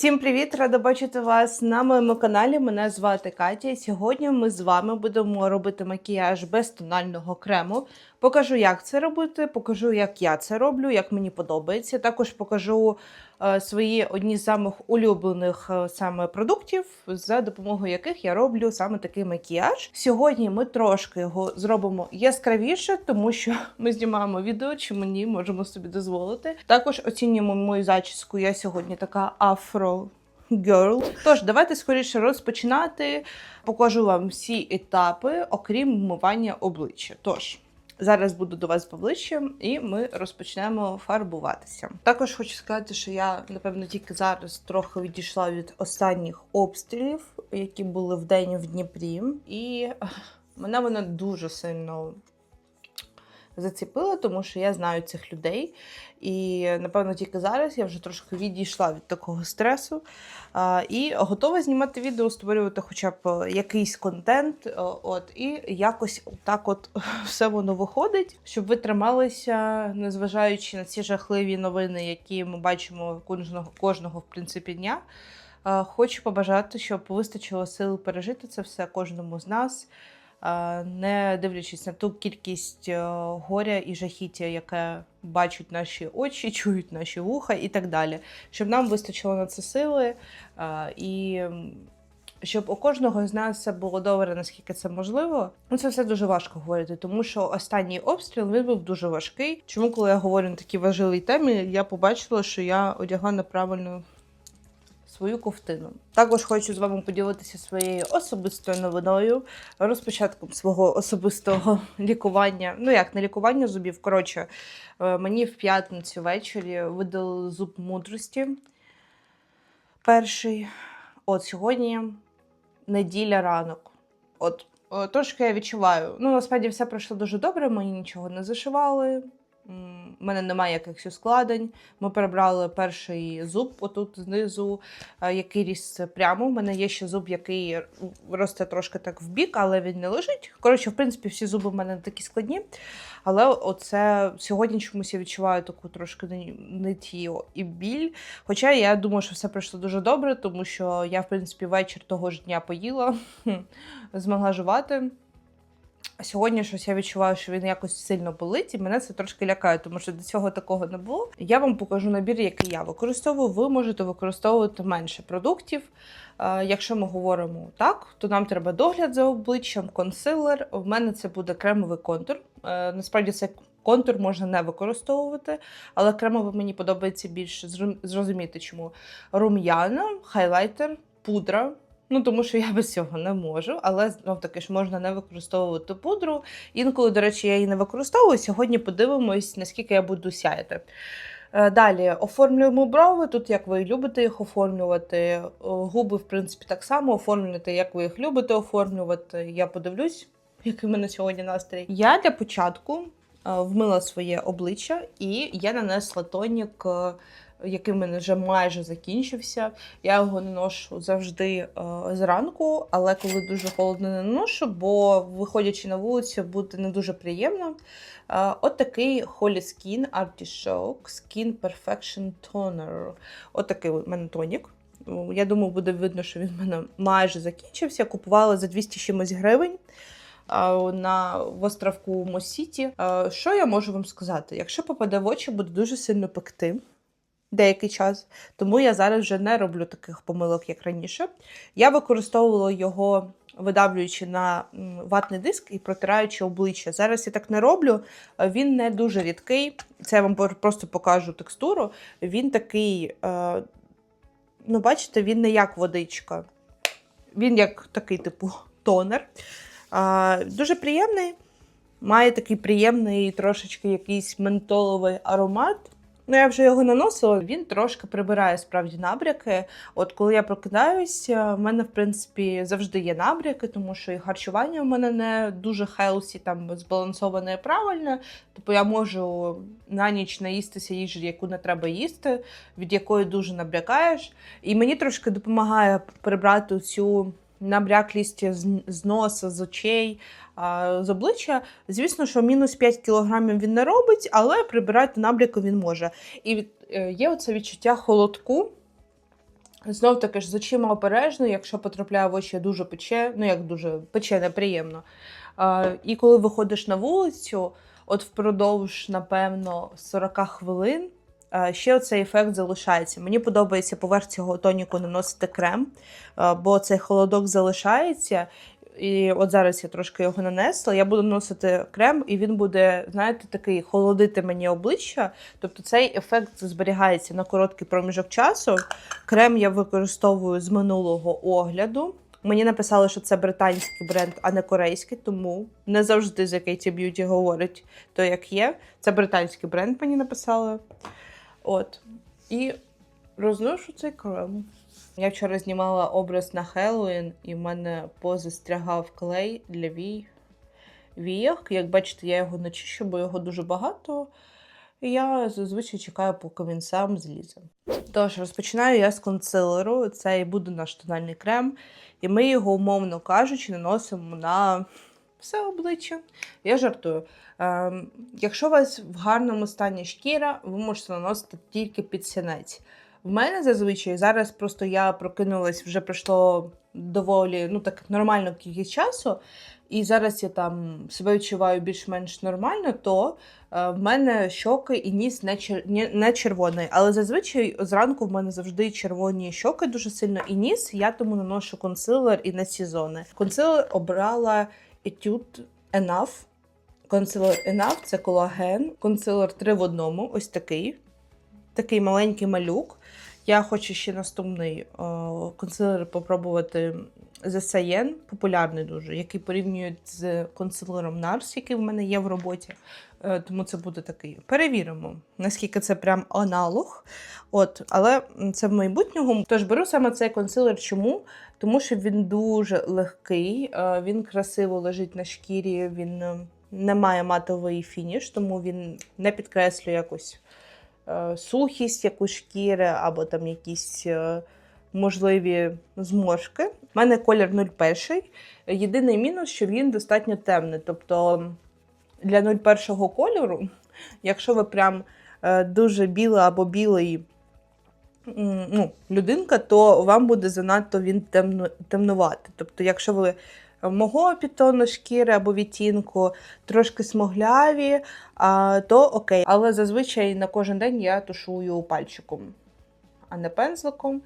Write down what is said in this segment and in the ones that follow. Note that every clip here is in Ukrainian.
Всім привіт! Рада бачити вас на моєму каналі. Мене звати Катя. Сьогодні ми з вами будемо робити макіяж без тонального крему. Покажу, як це робити, покажу, як я це роблю, як мені подобається. Також покажу свої одні з самих улюблених е, саме продуктів, за допомогою яких я роблю саме такий макіяж. Сьогодні ми трошки його зробимо яскравіше, тому що ми знімаємо відео, чи мені можемо собі дозволити. Також оцінюємо мою зачіску. Я сьогодні така афро. Girl. Тож, давайте скоріше розпочинати. Покажу вам всі етапи, окрім вмивання обличчя. Тож, зараз буду до вас поближче, і ми розпочнемо фарбуватися. Також хочу сказати, що я, напевно, тільки зараз трохи відійшла від останніх обстрілів, які були вдень в Дніпрі, і мене вона дуже сильно зацепила, тому що я знаю цих людей. І напевно тільки зараз я вже трошки відійшла від такого стресу і готова знімати відео, створювати хоча б якийсь контент. о, От і якось так, от все воно виходить, щоб ви трималися, незважаючи на ці жахливі новини, які ми бачимо кожного кожного в принципі дня. Хочу побажати, щоб вистачило сил пережити це все кожному з нас не дивлячись на ту кількість е, горя і жахіття, яке бачать наші очі, чують наші вуха і так далі. Щоб нам вистачило на це сили і. Щоб у кожного з нас все було добре, наскільки це можливо, ну це все дуже важко говорити, тому що останній обстріл він був дуже важкий. Чому, коли я говорю на такій важливій темі, я побачила, що я одягла неправильно свою ковтину. Також хочу з вами поділитися своєю особистою новиною, розпочатком свого особистого лікування. Ну як не лікування зубів. Коротше, е, мені в п'ятницю ввечері видали зуб мудрості. Перший. От сьогодні неділя ранок. От е, трошки я відчуваю. Ну, насправді все пройшло дуже добре, мені нічого не зашивали. У мене немає якихось ускладень. Ми перебрали перший зуб отут знизу, е, який ріс прямо. У мене є ще зуб, який росте трошки так в бік, але він не лежить. Коротше, в принципі, всі зуби в мене не такі складні. Але оце сьогодні чомусь я відчуваю таку трошки нитію і біль. Хоча я думаю, що все пройшло дуже добре, тому що я, в принципі, вечір того ж дня поїла, змогла жувати. А сьогодні щось я відчуваю, що він якось сильно болить, і мене це трошки лякає, тому що до цього такого не було. Я вам покажу набір, який я використовую. Ви можете використовувати менше продуктів. Е, Якщо ми говоримо так, то нам треба догляд за обличчям, консилер. В мене це буде кремовий контур. Е, Насправді це контур можна не використовувати, але кремовий мені подобається більше зрозуміти, чому рум'яна, хайлайтер, пудра. Ну, тому що я без цього не можу, але знов таки ж можна не використовувати пудру. Інколи, до речі, я її не використовую. Сьогодні подивимось, наскільки я буду сяяти. Е, Далі оформлюємо брови. Тут як ви любите їх оформлювати. Е, Губи, в принципі, так само оформлюєте, як ви їх любите оформлювати. Я подивлюсь, який в мене сьогодні настрій. Я для початку е, вмила своє обличчя і я нанесла тонік, який в мене вже майже закінчився. Я його наношу завжди е, зранку, але коли дуже холодно не наношу, бо виходячи на вулицю, буде не дуже приємно. Е, От такий Holy Skin Artichoke Skin Perfection Toner. От такий у мене тонік. Я думаю, буде видно, що він в мене майже закінчився. Купувала за 200 чимось гривень на в островку Мосіті. Що я можу вам сказати? Якщо попаде в очі, буде дуже сильно пекти деякий час. Тому я зараз вже не роблю таких помилок, як раніше. Я використовувала його. Видавлюючи на ватний диск і протираючи обличчя. Зараз я так не роблю. Він не дуже рідкий. Це я вам просто покажу текстуру. Він такий, е, ну, бачите, він не як водичка. Він як такий, типу, тонер. Дуже приємний. Має такий приємний трошечки якийсь ментоловий аромат. Ну, я вже його наносила. Він трошки прибирає справді набряки. От коли я прокидаюся, в мене, в принципі, завжди є набряки, тому що і харчування в мене не дуже хелсі, там збалансоване і правильне. Тобто я можу на ніч наїстися їжі, яку не треба їсти, від якої дуже набрякаєш. І мені трошки допомагає прибрати цю набряклість з, носа, з очей, з обличчя. Звісно, що мінус 5 кілограмів він не робить, але прибирати набряки він може. І е, є оце відчуття холодку. Знов таки ж з очима обережно, якщо потрапляє в очі, дуже пече, ну як дуже пече неприємно. А, і коли виходиш на вулицю, от впродовж, напевно, 40 хвилин. А, Ще цей ефект залишається. Мені подобається поверх цього тоніку наносити крем, бо цей холодок залишається. І от зараз я трошки його нанесла. Я буду наносити крем, і він буде, знаєте, такий холодити мені обличчя. Тобто цей ефект зберігається на короткий проміжок часу. Крем я використовую з минулого огляду. Мені написали, що це британський бренд, а не корейський, тому не завжди за Katy Beauty говорить то, як є. Це британський бренд, мені написали. От. І розношу цей крем. Я вчора знімала образ на Хеллоуін, і в мене позастрягав клей для вій. віях. Як бачите, я його не чищу, бо його дуже багато. І я зазвичай чекаю, поки він сам злізе. Тож, розпочинаю я з консилеру. Це і буде наш тональний крем. І ми його, умовно кажучи, наносимо на все обличчя. Я жартую. Ем, якщо у вас в гарному стані шкіра, ви можете наносити тільки під сінець. В мене зазвичай зараз просто я прокинулась, вже пройшло доволі ну так нормальну кількість часу, і зараз я там себе відчуваю більш-менш нормально, то е, в мене щоки і ніс не, чер... не червоний. Але зазвичай зранку в мене завжди червоні щоки дуже сильно і ніс. Я тому наношу консилер і на сезони. Консилер обрала Etude Enough. Консилер Enough це колаген. Консилер 3 в одному, ось такий. Такий маленький малюк. Я хочу ще наступний о, консилер попробувати Cyan, популярний дуже, який порівнюють з консилером NARS, який в мене є в роботі. Е, Тому це буде такий. Перевіримо, наскільки це прям аналог. От, але це в майбутньому. Тож беру саме цей консилер. Чому? Тому що він дуже легкий, е, він красиво лежить на шкірі, він е, не має матовий фініш, тому він не підкреслює якось е, сухість якусь шкіри або там якісь можливі зморшки. У мене колір 01. Єдиний мінус, що він достатньо темний. Тобто для 01 кольору, якщо ви прям е, дуже біла або білий ну, людинка, то вам буде занадто він темно, темнувати. Тобто, якщо ви мого підтону шкіри або відтінку, трошки смугляві, а, то окей. Але зазвичай на кожен день я тушую пальчиком, а не пензликом.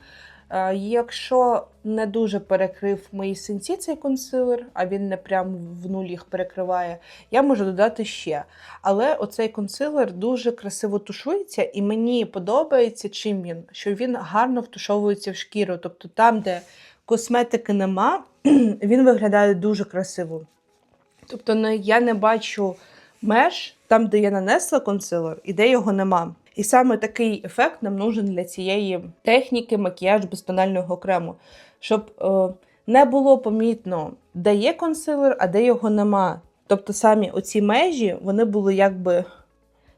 Е, Якщо не дуже перекрив мої синці цей консилер, а він не прям в нуль їх перекриває, я можу додати ще. Але оцей консилер дуже красиво тушується, і мені подобається чим він, що він гарно втушовується в шкіру. Тобто там, де косметики нема, він виглядає дуже красиво. Тобто я не бачу меж там, де я нанесла консилер, і де його нема. І саме такий ефект нам нужен для цієї техніки макіяж без тонального крему, щоб е, не було помітно, де є консилер, а де його нема. Тобто самі оці межі вони були якби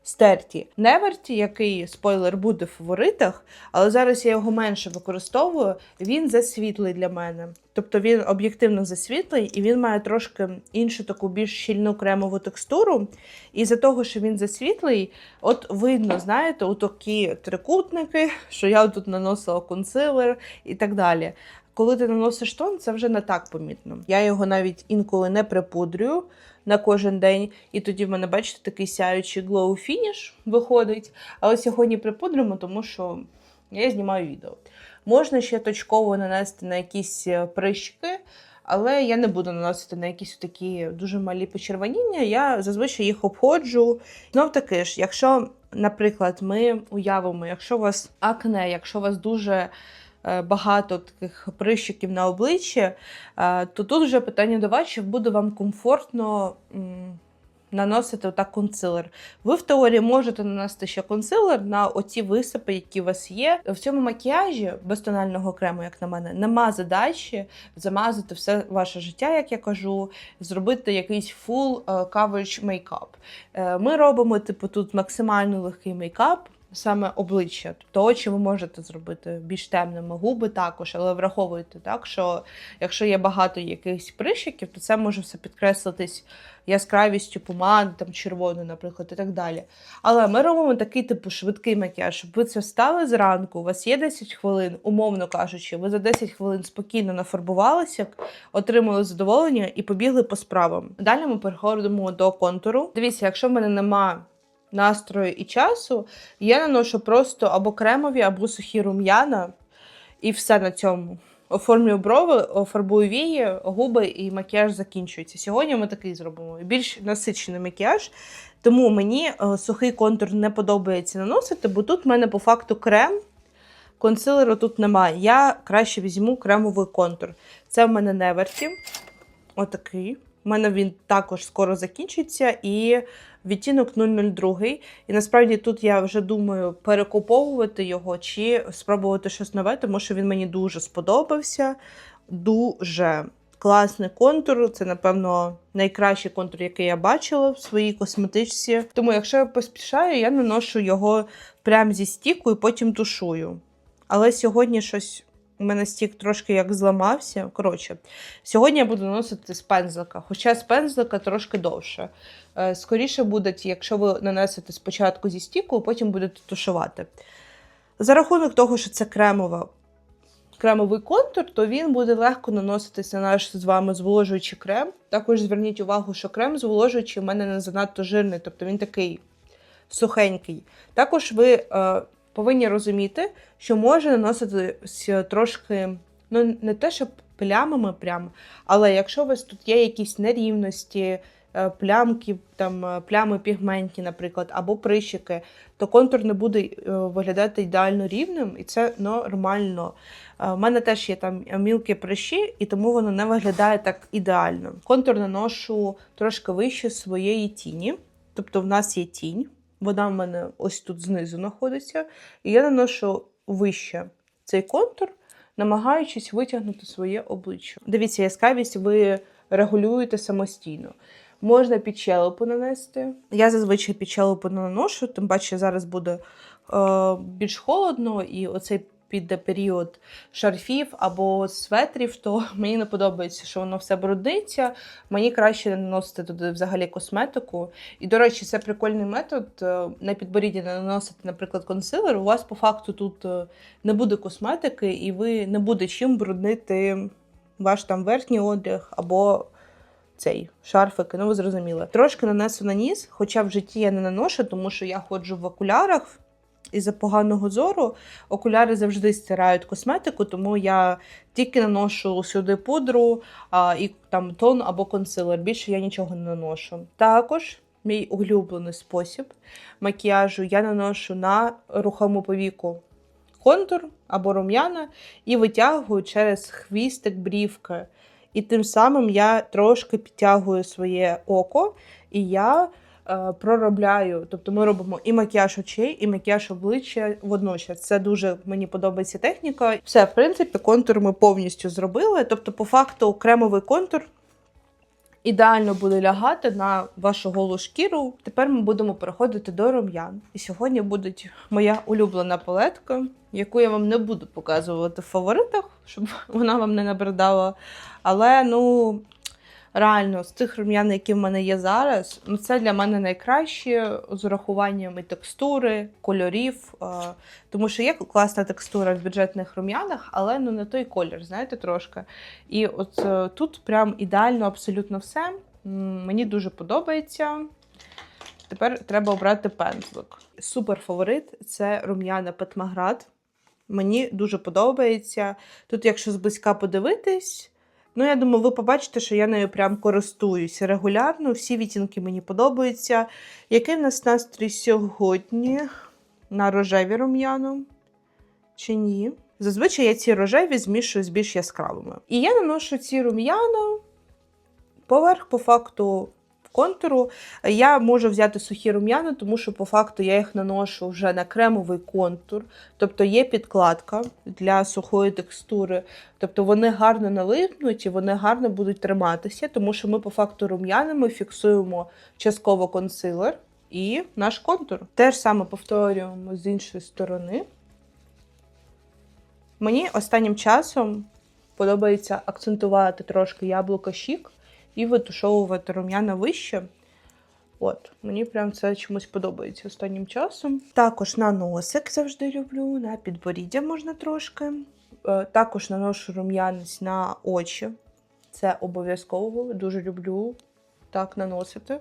стерті. Неверті, який спойлер буде в фаворитах, але зараз я його менше використовую. Він засвітлий для мене. Тобто він об'єктивно засвітлий і він має трошки іншу таку більш щільну кремову текстуру. І за того, що він засвітлий, от видно, знаєте, у такі трикутники, що я тут наносила консилер і так далі. Коли ти наносиш тон, це вже не так помітно. Я його навіть інколи не припудрюю на кожен день, і тоді в мене, бачите, такий сяючий glow finish виходить. Але сьогодні припудримо, тому що я знімаю відео. Можна ще точково нанести на якісь е, прищики, але я не буду наносити на якісь такі дуже малі почервоніння. Я зазвичай їх обходжу. Знов таки ж, якщо, наприклад, ми уявимо, якщо у вас акне, якщо у вас дуже багато таких прищиків на обличчі, е, то тут вже питання до вас, чи буде вам комфортно. Наносити отак консилер. Ви в теорії можете нанести ще консилер на оці висипи, які у вас є. В цьому макіяжі без тонального крему, як на мене, нема задачі замазати все ваше життя, як я кажу, зробити якийсь full е, coverage мейкап. Е, Ми робимо, типу, тут максимально легкий мейкап. Саме обличчя. Тобто очі ви можете зробити більш темними, губи також, але враховуйте так, що якщо є багато якихось прищиків, то це може все підкреслитись яскравістю помади, там червоною, наприклад, і так далі. Але ми робимо такий типу швидкий макіяж, щоб ви це встали зранку, у вас є 10 хвилин, умовно кажучи, ви за 10 хвилин спокійно нафарбувалися, отримали задоволення і побігли по справам. Далі ми переходимо до контуру. Дивіться, якщо в мене нема настрою і часу, я наношу просто або кремові, або сухі рум'яна, і все на цьому. Оформлюю брови, фарбую вії, губи і макіяж закінчується. Сьогодні ми такий зробимо. Більш насичений макіяж. Тому мені е, сухий контур не подобається наносити, бо тут в мене по факту крем. Консилеру тут немає. Я краще візьму кремовий контур. Це в мене Неверті. Отакий. У мене він також скоро закінчиться. І відтінок 002. І насправді тут я вже думаю перекуповувати його чи спробувати щось нове, тому що він мені дуже сподобався. Дуже класний контур. Це, напевно, найкращий контур, який я бачила в своїй косметичці. Тому, якщо я поспішаю, я наношу його прямо зі стіку і потім тушую. Але сьогодні щось. У мене стік трошки як зламався. Коротше, сьогодні я буду наносити з пензлика, хоча з пензлика трошки довше. Е, Скоріше буде, якщо ви нанесете спочатку зі стіку, потім будете тушувати. За рахунок того, що це кремова, кремовий контур, то він буде легко наноситися на наш з вами зволожуючий крем. Також зверніть увагу, що крем зволожуючий у мене не занадто жирний, тобто він такий сухенький. Також ви е, повинні розуміти, що може наноситися трошки, ну не те, щоб плямами прямо, але якщо у вас тут є якісь нерівності, е, плямки, там е, плями пігментні, наприклад, або прищики, то контур не буде е, виглядати ідеально рівним, і це нормально. У мене теж є там мілкі прищі, і тому воно не виглядає так ідеально. Контур наношу трошки вище своєї тіні, тобто в нас є тінь. Вона в мене ось тут знизу знаходиться. І я наношу вище цей контур, намагаючись витягнути своє обличчя. Дивіться, яскравість ви регулюєте самостійно. Можна під щелепу нанести. Я зазвичай під щелепу не наношу, тим паче зараз буде е, більш холодно, і оцей піде період шарфів або светрів, то мені не подобається, що воно все брудиться. Мені краще не наносити туди взагалі косметику. І, до речі, це прикольний метод. е, На підборідді не наносити, наприклад, консилер. У вас по факту тут е, не буде косметики, і ви не буде чим бруднити ваш там верхній одяг або. Цей шарфики, ну ви зрозуміли. Трошки нанесу на ніс, хоча в житті я не наношу, тому що я ходжу в окулярах із-за поганого зору. Окуляри завжди стирають косметику, тому я тільки наношу сюди пудру а, і там тон або консилер. Більше я нічого не наношу. Також мій улюблений спосіб макіяжу я наношу на рухому повіку контур або рум'яна і витягую через хвістик брівки. І тим самим я трошки підтягую своє око, і я проробляю. Тобто ми робимо і макіяж очей, і макіяж обличчя водночас. Це дуже мені подобається техніка. Все, в принципі, контур ми повністю зробили. Тобто, по факту, кремовий контур ідеально буде лягати на вашу голу шкіру. Тепер ми будемо переходити до рум'ян. І сьогодні буде моя улюблена палетка, яку я вам не буду показувати в фаворитах, щоб вона вам не набридала. Але ну. Реально, з тих рум'ян, які в мене є зараз, ну це для мене найкраще з урахуванням і текстури, кольорів. е, Тому що є класна текстура в бюджетних рум'янах, але ну не той колір, знаєте, трошки. І от е, тут прям ідеально абсолютно все. Мені дуже подобається. Тепер треба обрати пензлик. Супер фаворит це рум'яна Петмаград. Мені дуже подобається. Тут, якщо зблизька подивитись, ну я думаю, ви побачите, що я нею прям користуюся регулярно. Всі відтінки мені подобаються. Який в нас настрій сьогодні? На рожеві рум'яну? Чи ні? Зазвичай я ці рожеві змішую з більш яскравими. І я наношу ці рум'яна поверх, по факту, контуру. Я можу взяти сухі рум'яна, тому що по факту я їх наношу вже на кремовий контур. Тобто є підкладка для сухої текстури. Тобто вони гарно налипнуть і вони гарно будуть триматися, тому що ми по факту рум'янами фіксуємо частково консилер. І наш контур. Те ж саме повторюємо з іншої сторони. Мені останнім часом подобається акцентувати трошки яблуко щік і витушовувати рум'яна вище. От, мені прям це чомусь подобається останнім часом. Також на носик завжди люблю, на підборіддя можна трошки. Е, Також наношу рум'янець на очі. Це обов'язково, дуже люблю так наносити.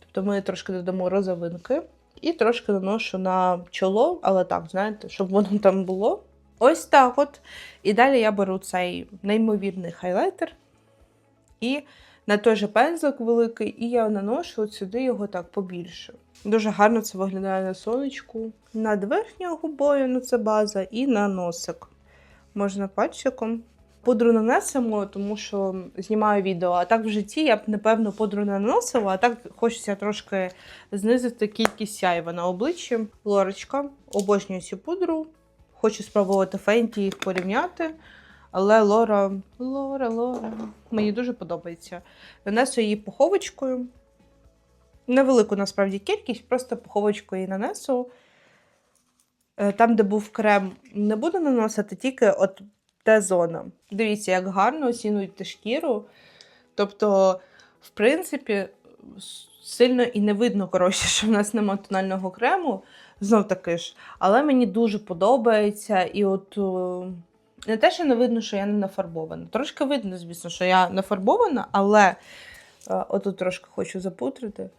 Тобто ми трошки додамо розовинки і трошки наношу на чоло, але так, знаєте, щоб воно там було. Ось так от. І далі я беру цей неймовірний хайлайтер і на той же пензлик великий, і я наношу от сюди його так побільше. Дуже гарно це виглядає на сонечку. Над верхньою губою, ну це база, і на носик. Можна пальчиком. Пудру нанесемо, тому що знімаю відео. А так в житті я б, напевно, пудру не наносила, а так хочеться трошки знизити кількість сяйва на обличчі. Лорочка, обожнюю цю пудру. Хочу спробувати фенті їх порівняти. Але Лора, Лора, Лора, мені дуже подобається. Нанесу її пуховочкою. Невелику насправді кількість, просто пуховочкою її нанесу. Е, Там, де був крем, не буду наносити, тільки от те зона. Дивіться, як гарно оцінуєте шкіру. Тобто, в принципі, сильно і не видно, коротше, що в нас немає тонального крему. Знов таки ж. Але мені дуже подобається. І от о, не те, що не видно, що я не нафарбована. Трошки видно, звісно, що я нафарбована, але е, отут трошки хочу запутрити.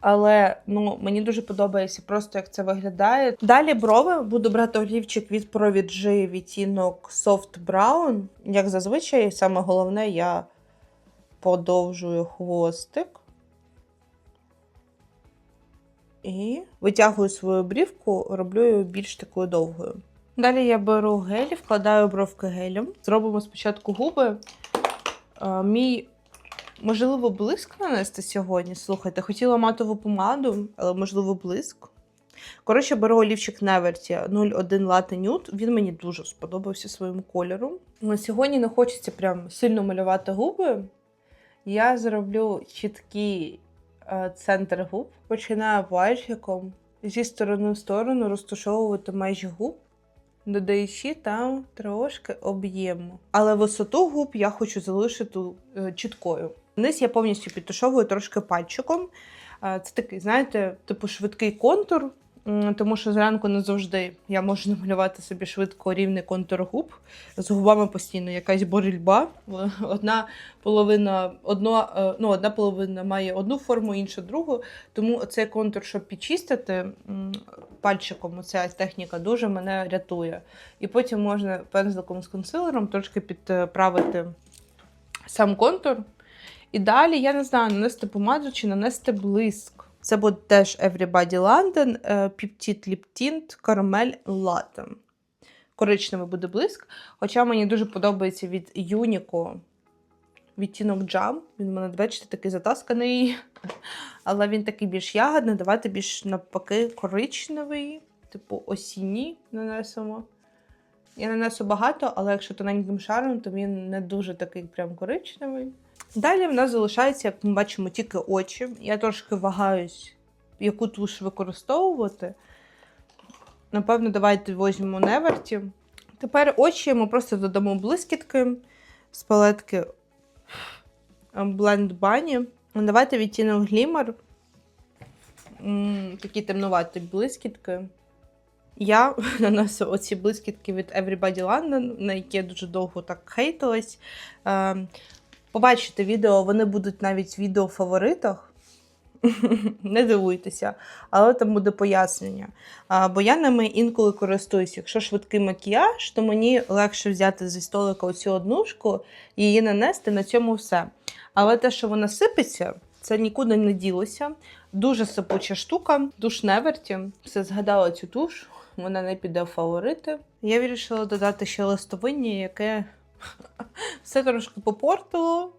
Але ну, мені дуже подобається просто, як це виглядає. Далі брови буду брати олівчик від Провіджи відтінок Soft Brown. Як зазвичай, саме головне, я подовжую хвостик. І витягую свою брівку, роблю її більш такою довгою. Далі я беру гель, вкладаю бровки гелем. Зробимо спочатку губи. Мій Можливо, блиск нанести сьогодні. Слухайте, хотіла матову помаду, але можливо блиск. Коротше, беру олівчик Неверті 01 Latte Nude. Він мені дуже сподобався своїм кольором. На сьогодні не хочеться прям сильно малювати губи. Я зроблю чіткий е, центр губ. Починаю пальчиком зі сторони в сторону розташовувати межі губ, додаючи там трошки об'єму. Але висоту губ я хочу залишити е, чіткою. Низ я повністю підтушовую трошки пальчиком. Е, Це такий, знаєте, типу швидкий контур, тому що зранку не завжди я можу намалювати собі швидко рівний контур губ. З губами постійно якась боротьба. Одна половина, одно, е, ну, одна половина має одну форму, інша другу. Тому цей контур, щоб підчистити пальчиком, оця техніка дуже мене рятує. І потім можна пензликом з консилером трошки підправити сам контур. І далі, я не знаю, нанести помаду чи нанести блиск. Це буде теж Everybody London е, Peptide Lip Tint Caramel Latte. Коричневий буде блиск. Хоча мені дуже подобається від Unico відтінок Jam. Він в мене, бачите, такий затасканий. Але він такий більш ягодний. Давайте більш навпаки коричневий, типу осінній нанесемо. Я нанесу багато, але якщо тоненьким шаром, то він не дуже такий прям коричневий. Далі в нас залишається, як ми бачимо, тільки очі. Я трошки вагаюсь, яку туш використовувати. Напевно, давайте візьмемо Неверті. Тепер очі ми просто додамо блискітки з палетки Blend Bunny. Давайте відтінок Glimmer. Такі темнуваті блискітки. Я нанесу оці блискітки від Everybody London, на які я дуже довго так хейтилась. Побачите відео, вони будуть навіть в відео фаворитах. Не дивуйтеся, але там буде пояснення. А, бо я ними інколи користуюсь. Якщо швидкий макіяж, то мені легше взяти зі столика оцю однушку і її нанести на цьому все. Але те, що вона сипеться, це нікуди не ділося. Дуже сипуча штука, душ Неверті. Все згадала цю туш, вона не піде в фаворити. Я вирішила додати ще листовиння, яке все трошки попортило,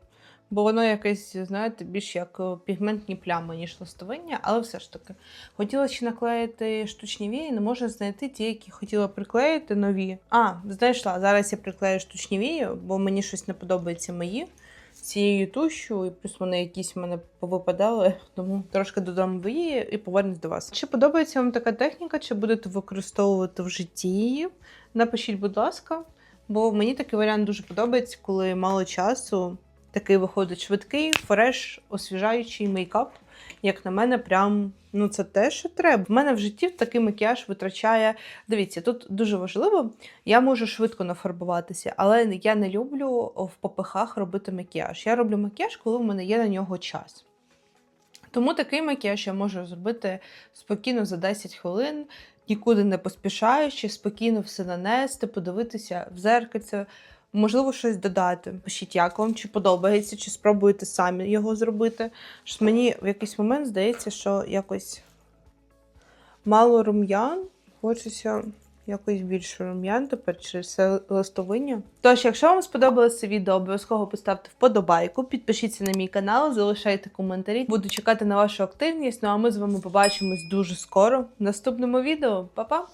бо воно якесь, знаєте, більш як е, пігментні плями, ніж листовиння, але все ж таки. Хотіла ще наклеїти штучні вії, не можу знайти ті, які хотіла приклеїти нові. А, знайшла. Зараз я приклею штучні вії, бо мені щось не подобається мої. цією тушю, і плюс вони якісь в мене повипадали, тому трошки додам виї і повернусь до вас. Чи подобається вам така техніка, чи будете використовувати в житті її? Напишіть, будь ласка, бо мені такий варіант дуже подобається, коли мало часу. Такий виходить швидкий, фреш, освіжаючий мейкап. Як на мене, прям ну це те, що треба. В мене в житті такий макіяж витрачає. Дивіться, тут дуже важливо. Я можу швидко нафарбуватися, але я не люблю в попихах робити макіяж. Я роблю макіяж, коли в мене є на нього час. Тому такий макіяж я можу зробити спокійно за 10 хвилин, нікуди не поспішаючи, спокійно все нанести, подивитися в зеркальце, можливо, щось додати. Пишіть, як вам, чи подобається, чи спробуєте самі його зробити. Що мені в якийсь момент здається, що якось мало рум'ян, хочеться якось більше рум'ян тепер через це листовиння. Тож, якщо вам сподобалося це відео, обов'язково поставте вподобайку, підпишіться на мій канал, залишайте коментарі. Буду чекати на вашу активність. Ну а ми з вами побачимось дуже скоро в наступному відео. Па-па!